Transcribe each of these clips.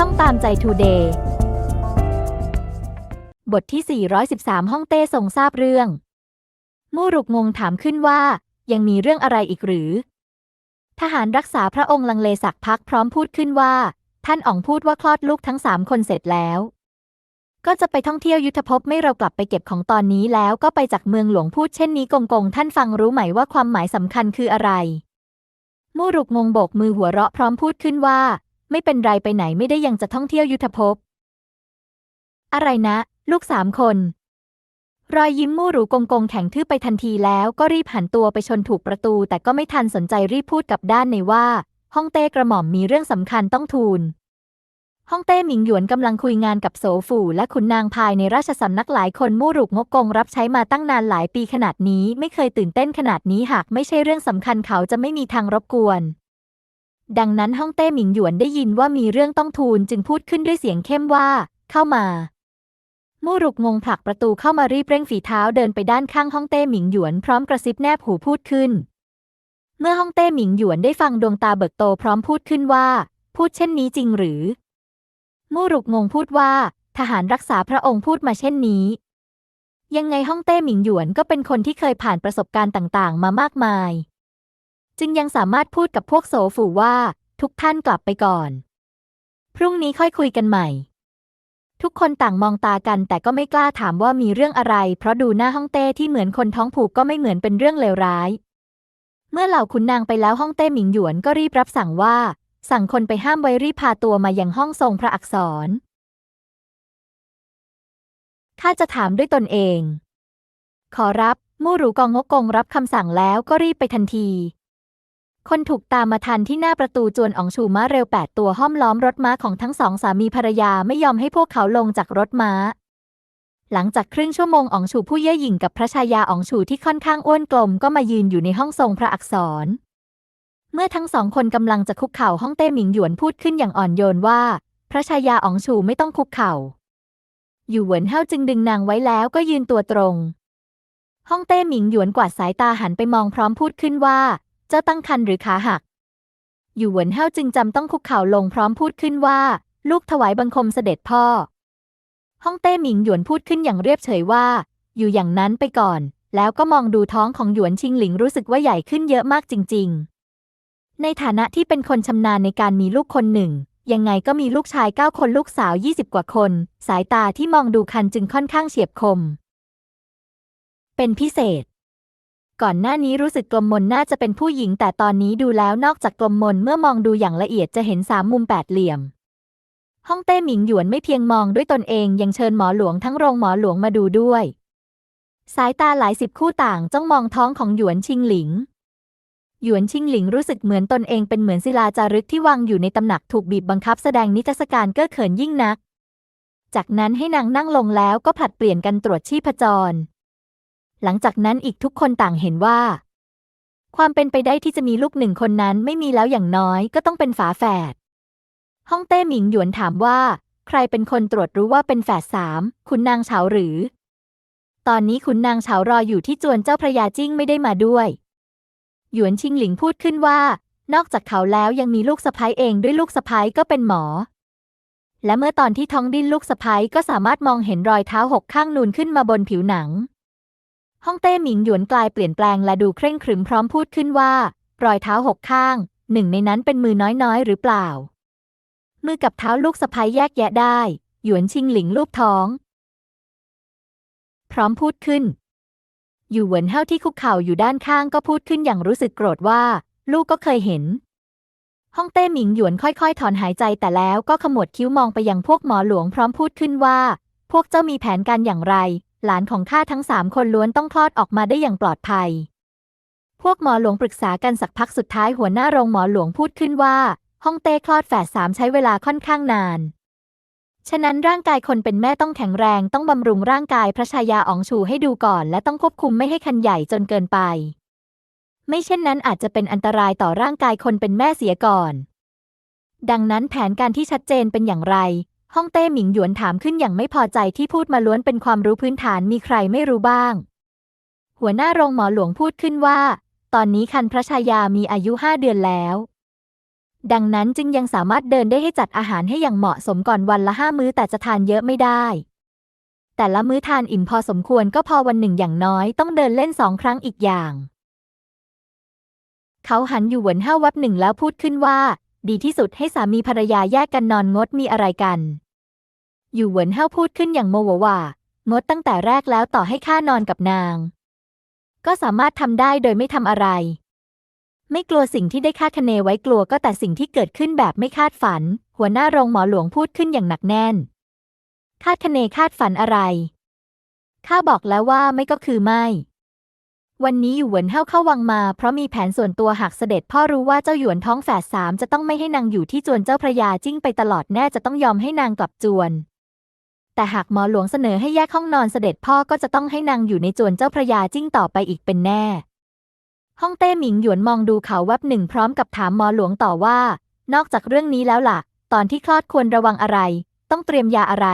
ช่องตามใจทูเดย์บทที่ 413 ห้องเต้ทรงทราบเรื่อง มู่รุกงงถามขึ้นว่า ยังมีเรื่องอะไรอีกหรือ ทหารรักษาพระองค์ลังเลสักพักพร้อมพูดขึ้นว่า ท่านอ๋องพูดว่าคลอดลูกทั้งสามคนเสร็จแล้ว ก็จะไปท่องเที่ยวยุทธภพไม่เรากลับไปเก็บของตอนนี้แล้วก็ไปจากเมืองหลวงพูดเช่นนี้กงกงท่านฟังรู้ไหมว่าความหมายสำคัญคืออะไรมู่รุกงงโบกมือหัวเราะพร้อมพูดขึ้นว่า ไม่เป็นไรไปไหนไม่ได้ยังจะท่องเที่ยวยุทธภพ อะไรนะ ลูกสามคน รอยยิ้มมู่หรูกงกงแข็งทื่อไปทันทีแล้วก็รีบหันตัวไปชนถูกประตู แต่ก็ไม่ทันสนใจรีบพูดกับด้านในว่า ห้องเต้กระหม่อมมีเรื่องสำคัญต้องทูลห้องเต้หมิงหยวนกำลังคุยงานกับโสฝูและขุนนางภายในราชสำนักหลายคนมู่หรูกงกงรับใช้มาตั้งนานหลายปีขนาดนี้ไม่เคยตื่นเต้นขนาดนี้หากไม่ใช่เรื่องสำคัญเขาจะไม่มีทางรบกวน ดังนั้นฮ่องเต้หมิงหยวนได้ยินว่ามีเรื่องต้องทูลจึงพูดขึ้นด้วยเสียงเข้มว่า เข้ามา มู่รุกงงผลักประตูเข้ามารีบเร่งฝีเท้าเดินไปด้านข้างฮ่องเต้หมิงหยวนพร้อมกระซิบแนบหูพูดขึ้น เมื่อฮ่องเต้หมิงหยวนได้ฟังดวงตาเบิกโตพร้อมพูดขึ้นว่า พูดเช่นนี้จริงหรือ มู่รุกงงพูดว่า ทหารรักษาพระองค์พูดมาเช่นนี้ ยังไงฮ่องเต้หมิงหยวนก็เป็นคนที่เคยผ่านประสบการณ์ต่าง ๆ มามากมาย จึงยังสามารถพูดกับพวกโสฝูว่า ทุกท่านกลับไปก่อน พรุ่งนี้ค่อยคุยกันใหม่ ทุกคนต่างมองตากันแต่ก็ไม่กล้าถามว่ามีเรื่องอะไร เพราะดูหน้าฮ่องเต้ที่เหมือนคนท้องผูกก็ไม่เหมือนเป็นเรื่องเลวร้าย เมื่อเหล่าขุนนางไปแล้วฮ่องเต้หมิงหยวนก็รีบรับสั่งว่า สั่งคนไปห้ามไว้รีบพาตัวมายังห้องทรงพระอักษรข้าจะถามด้วยตนเอง ขอรับมู่หรูกองงกกงรับคำสั่งแล้วก็รีบไปทันที คนถูกตามมาทันที่หน้าประตูจวนอองชูม้าเร็วแปดตัวห้อมล้อมรถม้าของทั้งสองสามีภรรยาไม่ยอมให้พวกเขาลงจากรถม้า หลังจากครึ่งชั่วโมงอองชูผู้เย่อหยิ่งกับพระชายาอองชูที่ค่อนข้างอ้วนกลมก็มายืนอยู่ในห้องทรงพระอักษร เมื่อทั้งสองคนกำลังจะคุกเข่าห้องเต้หมิงหยวนพูดขึ้นอย่างอ่อนโยนว่า พระชายาอองชูไม่ต้องคุกเข่า อยู่เหวินเฮาจึงดึงนางไว้แล้วก็ยืนตัวตรง ห้องเต้หมิงหยวนกวาดสายตาหันไปมองพร้อมพูดขึ้นว่า เจ้าตั้งครรภ์หรือขาหัก อยู่หวนเฮาจึงจำต้องคุกเข่าลงพร้อมพูดขึ้นว่า ลูกถวายบังคมเสด็จพ่อห้องเต้หมิงหยวนพูดขึ้นอย่างเรียบเฉยว่า อยู่อย่างนั้นไปก่อน แล้วก็มองดูท้องของหยวนชิงหลิงรู้สึกว่าใหญ่ขึ้นเยอะมากจริง ๆ ในฐานะที่เป็นคนชำนาญในการมีลูกคนหนึ่งยังไงก็มีลูกชายเก้าคนลูกสาวยี่สิบกว่าคน สายตาที่มองดูคันจึงค่อนข้างเฉียบคม เป็นพิเศษ ก่อนหน้านี้รู้สึกกลมมนน่าจะเป็นผู้หญิง แต่ตอนนี้ดูแล้วนอกจากกลมมนเมื่อมองดูอย่างละเอียดจะเห็นสามมุมแปดเหลี่ยมฮ่องเต้หมิงหยวนไม่เพียงมองด้วยตนเองยังเชิญหมอหลวงทั้งโรงหมอหลวงมาดูด้วย สายตาหลายสิบคู่ต่างจ้องมองท้องของหยวนชิงหลิง หยวนชิงหลิงรู้สึกเหมือนตนเองเป็นเหมือนศิลาจารึกที่วางอยู่ในตำหนักถูกบีบบังคับแสดงนิทรรศการเก้อเขินยิ่งนัก จากนั้นให้นางนั่งลงแล้วก็ผลัดเปลี่ยนกันตรวจชีพจร หลังจากนั้นอีกทุกคนต่างเห็นว่า ความเป็นไปได้ที่จะมีลูกหนึ่งคนนั้นไม่มีแล้วอย่างน้อยก็ต้องเป็นฝาแฝดฮ่องเต้หมิงหยวนถามว่า ใครเป็นคนตรวจรู้ว่าเป็นแฝดสามคุณนางเฉาหรือ ตอนนี้คุณนางเฉารออยู่ที่จวนเจ้าพระยาจิ้งไม่ได้มาด้วย หยวนชิงหลิงพูดขึ้นว่า นอกจากเขาแล้วยังมีลูกสะพ้ายเองด้วยลูกสะพ้ายก็เป็นหมอ และเมื่อตอนที่ท้องดิ้นลูกสะพ้ายก็สามารถมองเห็นรอยเท้าหกข้างนูนขึ้นมาบนผิวหนัง ฮ่องเต้หมิงหยวนกลายเปลี่ยนแปลงและดูเคร่งครึมพร้อมพูดขึ้นว่า รอยเท้าหกข้าง หนึ่งในนั้นเป็นมือน้อยๆ หรือเปล่า มือกับเท้าลูกสะพ้ยแยกแยะได้ หยวนชิงหลิงลูบท้อง พร้อมพูดขึ้น อยู่เหวินเฮาที่คุกเข่าอยู่ด้านข้างก็พูดขึ้นอย่างรู้สึกโกรธว่า ลูกก็เคยเห็นฮ่องเต้หมิงหยวนค่อยๆ ถอนหายใจแต่แล้วก็ขมวดคิ้วมองไปยังพวกหมอหลวงพร้อมพูดขึ้นว่า พวกเจ้ามีแผนการอย่างไร หลานของข้าทั้งสามคนล้วนต้องคลอดออกมาได้อย่างปลอดภัย พวกหมอหลวงปรึกษากันสักพักสุดท้ายหัวหน้าโรงหมอหลวงพูดขึ้นว่าฮ่องเต้คลอดแฝดสามใช้เวลาค่อนข้างนาน ฉะนั้นร่างกายคนเป็นแม่ต้องแข็งแรงต้องบำรุงร่างกายพระชายาอองชูให้ดูก่อน และต้องควบคุมไม่ให้คันใหญ่จนเกินไป ไม่เช่นนั้นอาจจะเป็นอันตรายต่อร่างกายคนเป็นแม่เสียก่อน ดังนั้นแผนการที่ชัดเจนเป็นอย่างไร ฮ่องเต้หมิงหยวนถามขึ้นอย่างไม่พอใจที่พูดมาล้วนเป็นความรู้พื้นฐานมีใครไม่รู้บ้าง หัวหน้าโรงหมอหลวงพูดขึ้นว่า ตอนนี้คันพระชายามีอายุห้าเดือนแล้ว ดังนั้นจึงยังสามารถเดินได้ให้จัดอาหารให้อย่างเหมาะสมก่อนวันละห้ามื้อแต่จะทานเยอะไม่ได้ แต่ละมื้อทานอิ่มพอสมควรก็พอวันหนึ่งอย่างน้อยต้องเดินเล่นสองครั้งอีกอย่าง เขาหันอยู่หวนห้าวับหนึ่งแล้วพูดขึ้นว่า ดีที่สุดให้สามีภรรยาแยกกันนอนงดมีอะไรกัน อยู่เหวินห้าพูดขึ้นอย่างโมโหว่า งดตั้งแต่แรกแล้วต่อให้ข้านอนกับนาง ก็สามารถทำได้โดยไม่ทำอะไร ไม่กลัวสิ่งที่ได้คาดคะเนไว้กลัวก็แต่สิ่งที่เกิดขึ้นแบบไม่คาดฝัน หัวหน้าโรงหมอหลวงพูดขึ้นอย่างหนักแน่น คาดคะเนคาดฝันอะไรข้าบอกแล้วว่าไม่ก็คือไม่ วันนี้อยู่เหวนเฮาเข้าวังมา เพราะมีแผนส่วนตัวหากเสด็จพ่อรู้ว่าเจ้าหยวนท้องแฝดสามจะต้องไม่ให้นางอยู่ที่จวนเจ้าพระยาจิ้งไปตลอดแน่จะต้องยอมให้นางกลับจวน แต่หากหมอหลวงเสนอให้แยกห้องนอนเสด็จพ่อก็จะต้องให้นางอยู่ในจวนเจ้าพระยาจิ้งต่อไปอีกเป็นแน่ ห้องเต้หมิงหยวนมองดูเขาแวบหนึ่งพร้อมกับถามหมอหลวงต่อว่า นอกจากเรื่องนี้แล้วล่ะ ตอนที่คลอดควรระวังอะไร ต้องเตรียมยาอะไร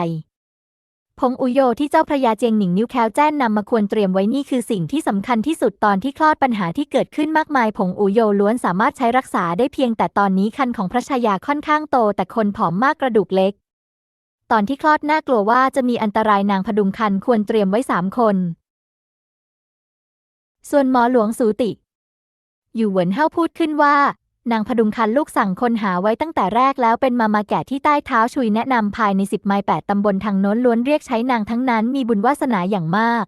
ผงอุโยที่เจ้าพระยาเจียงหนิงนิ้วแคลแจ้นนำมาควรเตรียมไว้นี่คือสิ่งที่สำคัญที่สุดตอนที่คลอดปัญหาที่เกิดขึ้นมากมาย ผงอุโยล้วนสามารถใช้รักษาได้เพียงแต่ตอนนี้คันของพระชายาค่อนข้างโต แต่คนผอมมากกระดูกเล็ก ตอนที่คลอดน่ากลัวว่าจะมีอันตรายนางพดุงคันควรเตรียมไว้สามคน ส่วนหมอหลวงสูติ อยู่เหวินเฮาพูดขึ้นว่า นางพดุงคันลูกสั่งคนหาไว้ตั้งแต่แรกแล้วเป็นมามาแก่ที่ใต้เท้าชุยแนะนำภายในสิบไมล์แปดตำบลทางโน้นล้วนเรียกใช้นางทั้งนั้นมีบุญวาสนาอย่างมาก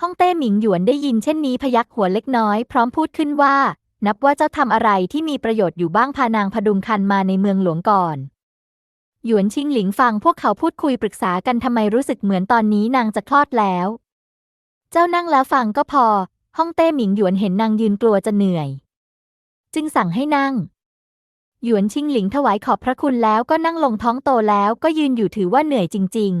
ฮ่องเต้หมิงหยวนได้ยินเช่นนี้พยักหัวเล็กน้อย พร้อมพูดขึ้นว่า นับว่าเจ้าทำอะไรที่มีประโยชน์อยู่บ้างพานางพดุงคันมาในเมืองหลวงก่อน หยวนชิงหลิงฟังพวกเขาพูดคุยปรึกษากันทำไมรู้สึกเหมือนตอนนี้นางจะคลอดแล้ว เจ้านั่งแล้วฟังก็พอ ฮ่องเต้หมิงหยวนเห็นนางยืนกลัวจะเหนื่อย จึงสั่งให้นั่ง หยวนชิงหลิงถวายขอบพระคุณแล้วก็นั่งลงท้องโตแล้วก็ยืนอยู่ถือว่าเหนื่อยจริง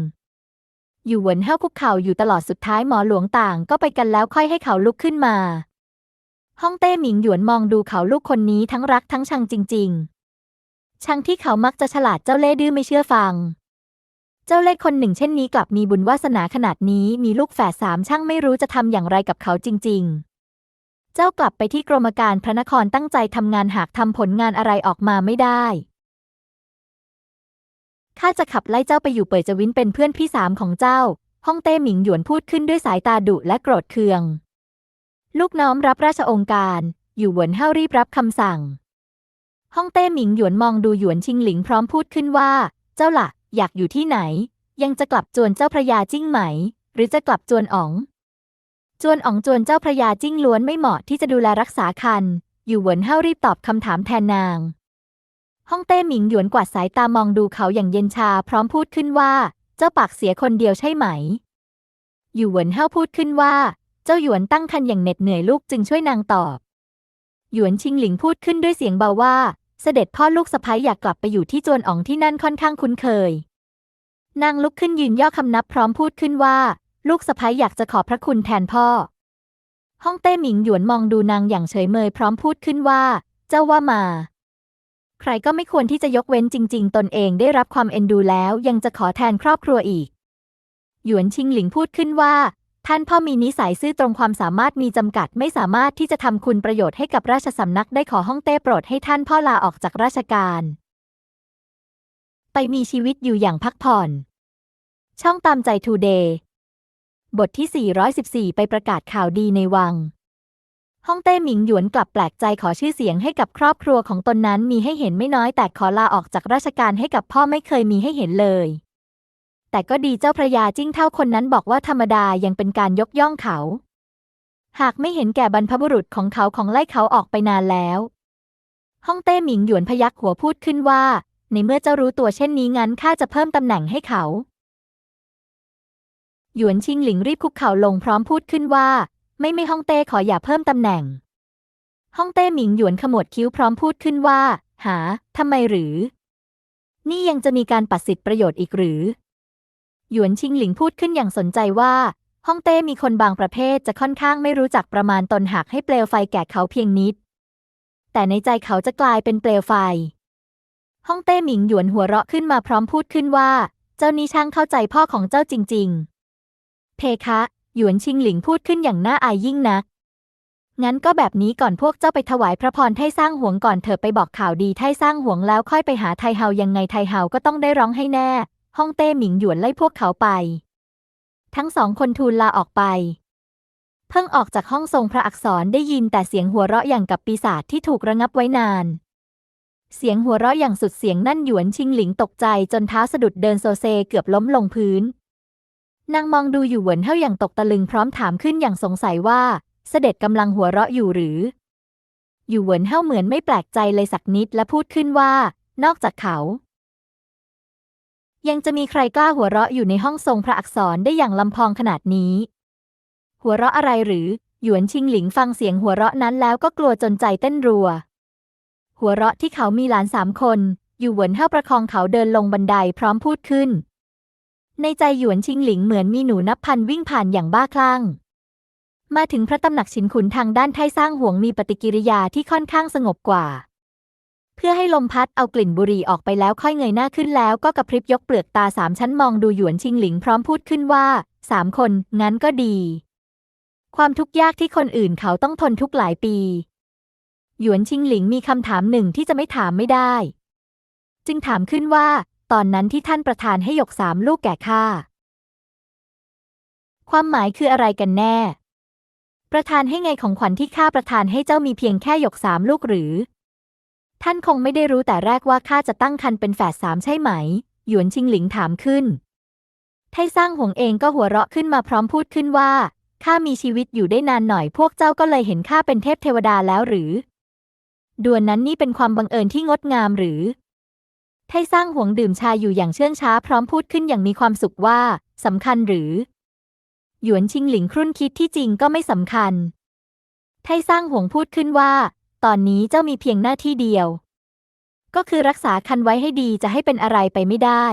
ๆ อยู่เหวินเฮาคุกเข่าอยู่ตลอดสุดท้ายหมอหลวงต่างก็ไปกันแล้วค่อยให้เขาลุกขึ้นมาฮ่องเต้หมิงหยวนมองดูเขาลูกคนนี้ทั้งรักทั้งชังจริง ๆ ชังที่เขามักจะฉลาดเจ้าเล่ห์ดื้อไม่เชื่อฟัง เจ้าเล่ห์คนหนึ่งเช่นนี้กลับมีบุญวาสนาขนาดนี้มีลูกแฝดสามช่างไม่รู้จะทำอย่างไรกับเขาจริง ๆ เจ้ากลับไปที่กรมการพระนครตั้งใจทำงานหากทำผลงานอะไรออกมาไม่ได้ ข้าจะขับไล่เจ้าไปอยู่เปิดจวินเป็นเพื่อนพี่สามของเจ้า ฮ่องเต้หมิงหยวนพูดขึ้นด้วยสายตาดุและโกรธเคือง ลูกน้อมรับราชองค์การ อยู่หวนเฮารีบรับคำสั่ง ฮ่องเต้หมิงหยวนมองดูหยวนชิงหลิงพร้อมพูดขึ้นว่า เจ้าล่ะ อยากอยู่ที่ไหน ยังจะกลับจวนเจ้าพระยาจิ้งไหม หรือจะกลับจวนอ๋อง จวนอ๋องจวนเจ้าพระยาจิ้งล้วนไม่เหมาะที่จะดูแลรักษาคัน อยู่เหวินเฮารีบตอบคำถามแทนนาง ฮ่องเต้หมิงหยวนกวาดสายตามองดูเขาอย่างเย็นชาพร้อมพูดขึ้นว่า เจ้าปากเสียคนเดียวใช่ไหม อยู่เหวินเฮาพูดขึ้นว่า เจ้าหยวนตั้งคันอย่างเหน็ดเหนื่อยลูกจึงช่วยนางตอบ หยวนชิงหลิงพูดขึ้นด้วยเสียงเบาว่า เสด็จพ่อลูกสะพ้ยอยากกลับไปอยู่ที่จวนอ๋องที่นั่นค่อนข้างคุ้นเคย นางลุกขึ้นยืนย่อคำนับพร้อมพูดขึ้นว่า ลูกสะพ้ยอยากจะขอบพระคุณแทนพ่อ ฮ่องเต้หมิงหยวนมองดูนางอย่างเฉยเมยพร้อมพูดขึ้นว่า เจ้าว่ามา ใครก็ไม่ควรที่จะยกเว้นจริง ๆ ตนเองได้รับความเอ็นดูแล้วยังจะขอแทนครอบครัวอีก หยวนชิงหลิงพูดขึ้นว่า ท่านพ่อมีนิสัยซื่อตรงความสามารถมีจำกัดไม่สามารถที่จะทำคุณประโยชน์ให้กับราชสำนักได้ขอฮ่องเต้โปรดให้ท่านพ่อลาออกจากราชการ ไปมีชีวิตอยู่อย่างพักผ่อน ช่องตามใจทูเดย์ บทที่ 414 ไปประกาศข่าวดีในวัง ฮ่องเต้หมิงหยวนกลับแปลกใจขอชื่อเสียงให้กับครอบครัวของตนนั้นมีให้เห็นไม่น้อยแต่ขอลาออกจากราชการให้กับพ่อไม่เคยมีให้เห็นเลย แต่ก็ดีเจ้าพระยาจิ้งเท่าคนนั้นบอกว่าธรรมดายังเป็นการยกย่องเขา หากไม่เห็นแก่บรรพบุรุษของเขาของไล่เขาออกไปนานแล้วฮ่องเต้หมิงหยวนพยักหัวพูดขึ้นว่า ในเมื่อเจ้ารู้ตัวเช่นนี้งั้นข้าจะเพิ่มตำแหน่งให้เขา หยวนชิงหลิงรีบคุกเข่าลงพร้อมพูดขึ้นว่า ไม่ไม่ฮ่องเต้ขออย่าเพิ่มตำแหน่งฮ่องเต้หมิงหยวนขมวดคิ้วพร้อมพูดขึ้นว่า หาทำไมหรือ นี่ยังจะมีการปัดสิทธิประโยชน์อีกหรือ หยวนชิงหลิงพูดขึ้นอย่างสนใจว่าฮ่องเต้มีคนบางประเภทจะค่อนข้างไม่รู้จักประมาณตนหากให้เปลวไฟแก่เขาเพียงนิด แต่ในใจเขาจะกลายเป็นเปลวไฟฮ่องเต้หมิงหยวนหัวเราะขึ้นมาพร้อมพูดขึ้นว่า เจ้านี่ช่างเข้าใจพ่อของเจ้าจริง ๆ เพคะ หยวนชิงหลิงพูดขึ้นอย่างน่าอายยิ่งนัก งั้นก็แบบนี้ก่อนพวกเจ้าไปถวายพระพรไทสร้างหวงก่อนเถอะไปบอกข่าวดีไทสร้างหวงแล้วค่อยไปหาไทเฮายังไงไทเฮาก็ต้องได้ร้องให้แน่ฮ่องเต้หมิงหยวนไล่พวกเขาไป ทั้งสองคนทูลลาออกไป เพิ่งออกจากห้องทรงพระอักษรได้ยินแต่เสียงหัวเราะอย่างกับปีศาจที่ถูกระงับไว้นานเสียงหัวเราะอย่างสุดเสียงนั่นหยวนชิงหลิงตกใจจนเท้าสะดุดเดินโซเซเกือบล้มลงพื้น นางมองดูอยู่เหวินเฮาอย่างตกตะลึงพร้อมถามขึ้นอย่างสงสัยว่า เสด็จกำลังหัวเราะอยู่หรือ อยู่เหวินเฮาเหมือนไม่แปลกใจเลยสักนิดและพูดขึ้นว่า นอกจากเขา ยังจะมีใครกล้าหัวเราะอยู่ในห้องทรงพระอักษรได้อย่างลำพองขนาดนี้ หัวเราะอะไรหรือ หยวนชิงหลิงฟังเสียงหัวเราะนั้นแล้วก็กลัวจนใจเต้นรัว หัวเราะที่เขามีหลานสามคน อยู่เหวินเฮาประคองเขาเดินลงบันไดพร้อมพูดขึ้น ในใจหยวนชิงหลิงเหมือนมีหนูนับพันวิ่งผ่านอย่างบ้าคลั่ง มาถึงพระตำหนักชินขุนทางด้านไทสร้างห่วงมีปฏิกิริยาที่ค่อนข้างสงบกว่า เพื่อให้ลมพัดเอากลิ่นบุหรี่ออกไปแล้วค่อยเงยหน้าขึ้นแล้วก็กระพริบยกเปลือกตาสามชั้นมองดูหยวนชิงหลิงพร้อมพูดขึ้นว่าสามคน งั้นก็ดี ความทุกข์ยากที่คนอื่นเขาต้องทนทุกหลายปี หยวนชิงหลิงมีคำถามหนึ่งที่จะไม่ถามไม่ได้ จึงถามขึ้นว่า ตอนนั้นที่ท่านประธานให้หยกสามลูกแก่ข้า ความหมายคืออะไรกันแน่ ประธานให้ไงของขวัญที่ข้าประธานให้เจ้ามีเพียงแค่หยกสามลูกหรือ ท่านคงไม่ได้รู้แต่แรกว่าข้าจะตั้งครรภ์เป็นแฝดสามใช่ไหม หยวนชิงหลิงถามขึ้น ไทสร้างหวงเองก็หัวเราะขึ้นมาพร้อมพูดขึ้นว่าข้ามีชีวิตอยู่ได้นานหน่อยพวกเจ้าก็เลยเห็นข้าเป็นเทพเทวดาแล้วหรือ ดวนนั้นนี่เป็นความบังเอิญที่งดงามหรือ ไทสร้างห่วงดื่มชาอยู่อย่างเชื่องช้าพร้อมพูดขึ้นอย่างมีความสุขว่าสำคัญหรือ หยวนชิงหลิงครุ่นคิดที่จริงก็ไม่สำคัญ ไทสร้างห่วงพูดขึ้นว่า ตอนนี้เจ้ามีเพียงหน้าที่เดียว ก็คือรักษาคันไว้ให้ดีจะให้เป็นอะไรไปไม่ได้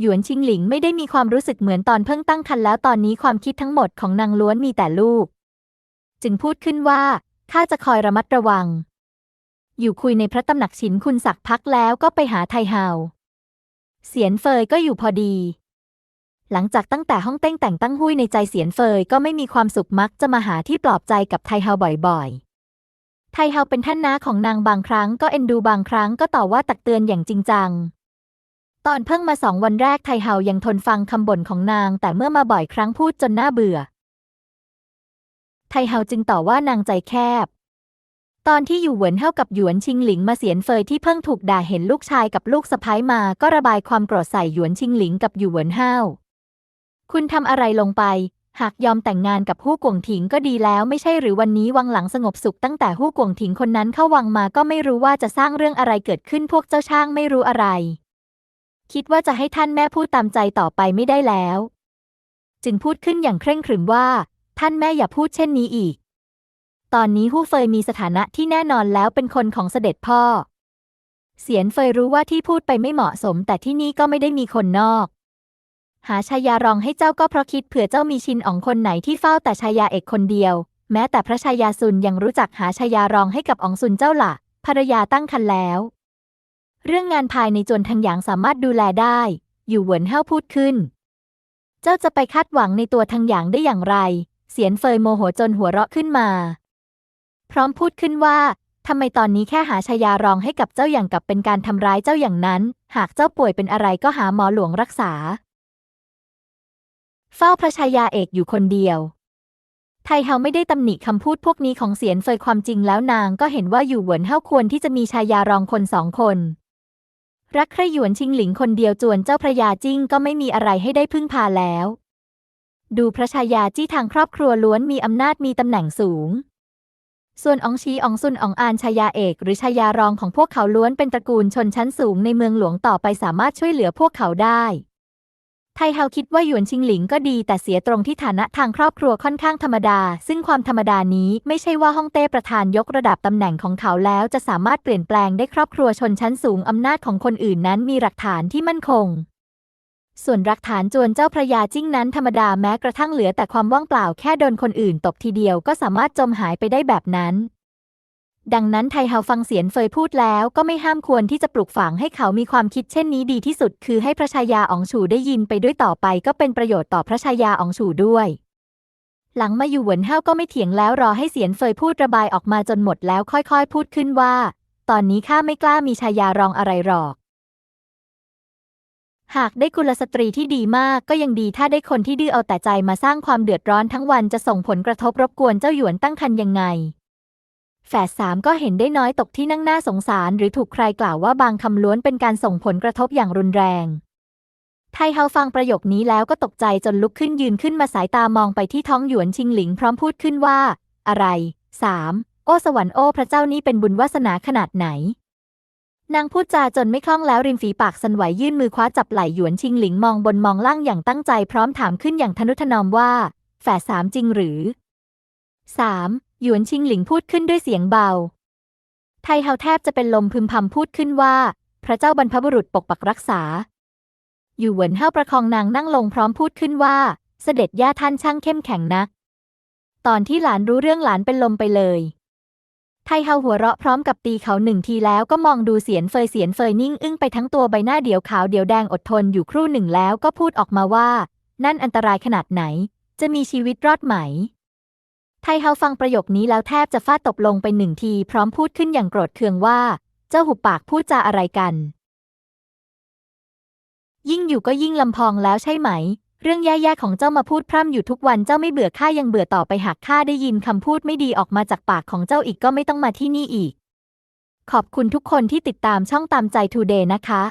หยวนชิงหลิงไม่ได้มีความรู้สึกเหมือนตอนเพิ่งตั้งครรภ์แล้วตอนนี้ความคิดทั้งหมดของนางล้วนมีแต่ลูก จึงพูดขึ้นว่าข้าจะคอยระมัดระวัง อยู่คุยในพระตำหนักฉินคุณศักดิ์พักแล้วก็ไปหาไทเฮาเสียนเฟยก็อยู่พอดี หลังจากตั้งแต่ห้องเต้งแต่งตั้งหุ้ยในใจเสียนเฟยก็ไม่มีความสุขมักจะมาหาที่ปลอบใจกับไทเฮาบ่อยๆ ไทเฮาเป็นท่านน้าของนางบางครั้งก็เอ็นดูบางครั้งก็ต่อว่าตักเตือนอย่างจริงจัง ตอนเพิ่งมาสองวันแรกไทเฮายังทนฟังคำบ่นของนาง แต่เมื่อมาบ่อยครั้งพูดจนน่าเบื่อ ไทเฮาจึงต่อว่านางใจแคบ ตอนที่อยู่เหวินเท่ากับหยวนชิงหลิงมาเสียนเฟยที่เพิ่งถูกด่าเห็นลูกชายกับลูกสะพ้ายมาก็ระบายความโกรธใส่หยวนชิงหลิงกับอยู่เหวินเฮาคุณทำอะไรลงไป หากยอมแต่งงานกับฮู้กวงถิงก็ดีแล้วไม่ใช่หรือวันนี้วังหลังสงบสุขตั้งแต่ฮู้กวงถิงคนนั้นเข้าวังมาก็ไม่รู้ว่าจะสร้างเรื่องอะไรเกิดขึ้นพวกเจ้าช่างไม่รู้อะไร คิดว่าจะให้ท่านแม่พูดตามใจต่อไปไม่ได้แล้ว จึงพูดขึ้นอย่างเคร่งขรึมว่า ท่านแม่อย่าพูดเช่นนี้อีก ตอนนี้ฮู้เฟยมีสถานะที่แน่นอนแล้วเป็นคนของเสด็จพ่อ เสียนเฟยรู้ว่าที่พูดไปไม่เหมาะสม แต่ที่นี่ก็ไม่ได้มีคนนอก หาชายารองให้เจ้าก็เพราะคิดเผื่อเจ้ามีชินอ๋องคนไหนที่เฝ้าแต่ชายาเอกคนเดียว แม้แต่พระชายาซุนยังรู้จักหาชายารองให้กับอ๋องซุนเจ้าละ่ะภรรยาตั้งครรภ์แล้ว เรื่องงานภายในจวนทางหยางสามารถดูแลได้ อยู่เหวินเฮาพูดขึ้น เจ้าจะไปคาดหวังในตัวทางหยางได้อย่างไร เสียนเฟยโมโหจนหัวเราะขึ้นมา พร้อมพูดขึ้นว่าทำไมตอนนี้แค่หาชายารองให้กับเจ้าอย่างกับเป็นการทำร้ายเจ้าอย่างนั้น หากเจ้าป่วยเป็นอะไรก็หาหมอหลวงรักษา เฝ้าพระชายาเอกอยู่คนเดียว ไทเฮาไม่ได้ตำหนิคำพูดพวกนี้ของเสียนเฟยความจริงแล้วนางก็เห็นว่าอยู่เหวินเฮาควรที่จะมีชายารองคนสองคน รักใครหยวนชิงหลิงคนเดียวจวนเจ้าพระยาจิ้งก็ไม่มีอะไรให้ได้พึ่งพาแล้ว ดูพระชายาจี้ทางครอบครัวล้วนมีอำนาจมีตำแหน่งสูง ส่วนอองชีอองซุนอองอานชายาเอก หรือชายารองของพวกเขาล้วนเป็นตระกูลชนชั้นสูงในเมืองหลวงต่อไปสามารถช่วยเหลือพวกเขาได้ ไทเฮาคิดว่าหยวนชิงหลิงก็ดีแต่เสียตรงที่ฐานะทางครอบครัวค่อนข้างธรรมดา ซึ่งความธรรมดานี้ไม่ใช่ว่าฮ่องเต้ประธานยกระดับตำแหน่งของเขาแล้วจะสามารถเปลี่ยนแปลงได้ครอบครัวชนชั้นสูงอำนาจของคนอื่นนั้นมีหลักฐานที่มั่นคง ส่วนหลักฐานจวนเจ้าพระยาจิ้งนั้นธรรมดาแม้กระทั่งเหลือแต่ความว่างเปล่าแค่โดนคนอื่นตบทีเดียวก็สามารถจมหายไปได้แบบนั้น ดังนั้นไทเฮาฟังเสียนเฟยพูดแล้วก็ไม่ห้ามควรที่จะปลูกฝังให้เขามีความคิดเช่นนี้ดีที่สุด คือให้พระชายาอองฉูได้ยินไปด้วยต่อไปก็เป็นประโยชน์ต่อพระชายาอองฉูด้วยหลังมาอยู่เหวินเฮาก็ไม่เถียงแล้วรอให้เสียนเฟยพูดระบายออกมาจนหมดแล้วค่อยๆ พูดขึ้นว่า ตอนนี้ข้าไม่กล้ามีชายารองอะไรหรอก หากได้กุลสตรีที่ดีมากก็ยังดีถ้าได้คนที่ดื้อเอาแต่ใจมาสร้างความเดือดร้อนทั้งวันจะส่งผลกระทบรบกวนเจ้าหยวนตั้งคันยังไง แฝดสามก็เห็นได้น้อยตกที่นั่งหน้าสงสาร หรือถูกใครกล่าวว่าบางคำล้วนเป็นการส่งผลกระทบอย่างรุนแรง ไทเฮาฟังประโยคนี้แล้วก็ตกใจจนลุกขึ้นยืนขึ้นมาสายตามองไปที่ท้องหยวนชิงหลิงพร้อมพูดขึ้นว่า อะไรสามโอ้สวรรค์โอ้พระเจ้านี่เป็นบุญวาสนาขนาดไหน นางพูดจาจนไม่คล่องแล้วริมฝีปากสันไหวยื่นมือคว้าจับไหล่หยวนชิงหลิงมองบนมองล่างอย่างตั้งใจพร้อมถามขึ้นอย่างทนุถนอมว่า แฝดสามจริงหรือสามหยวนชิงหลิงพูดขึ้นด้วยเสียงเบา ไทเฮาแทบจะเป็นลมพึมพำพูดขึ้นว่า พระเจ้าบรรพบุรุษปกปักรักษา อยู่เหวินเฮาประคองนางนั่งลงพร้อมพูดขึ้นว่า เสด็จย่าท่านช่างเข้มแข็งนัก ตอนที่หลานรู้เรื่องหลานเป็นลมไปเลย ไทเฮาหัวเราะพร้อมกับตีเขาหนึ่งทีแล้วก็มองดูเสียนเฟยเสียนเฟยนิ่งอึ้งไปทั้งตัวใบหน้าเดียวขาวเดียวแดงอดทนอยู่ครู่หนึ่งแล้วก็พูดออกมาว่า นั่นอันตรายขนาดไหน จะมีชีวิตรอดไหม ไทเฮาฟังประโยคนี้แล้วแทบจะฟาดตบลงไปหนึ่งที พร้อมพูดขึ้นอย่างโกรธเคืองว่า เจ้าหุบปากพูดจาอะไรกัน ยิ่งอยู่ก็ยิ่งลำพองแล้วใช่ไหม เรื่องแย่ๆของเจ้ามาพูดพร่ำอยู่ทุกวันเจ้าไม่เบื่อข้ายังเบื่อต่อไปหากข้าได้ยินคำพูดไม่ดีออกมาจากปากของเจ้าอีกก็ไม่ต้องมาที่นี่อีก ขอบคุณทุกคนที่ติดตามช่องตามใจทูเดย์นะคะ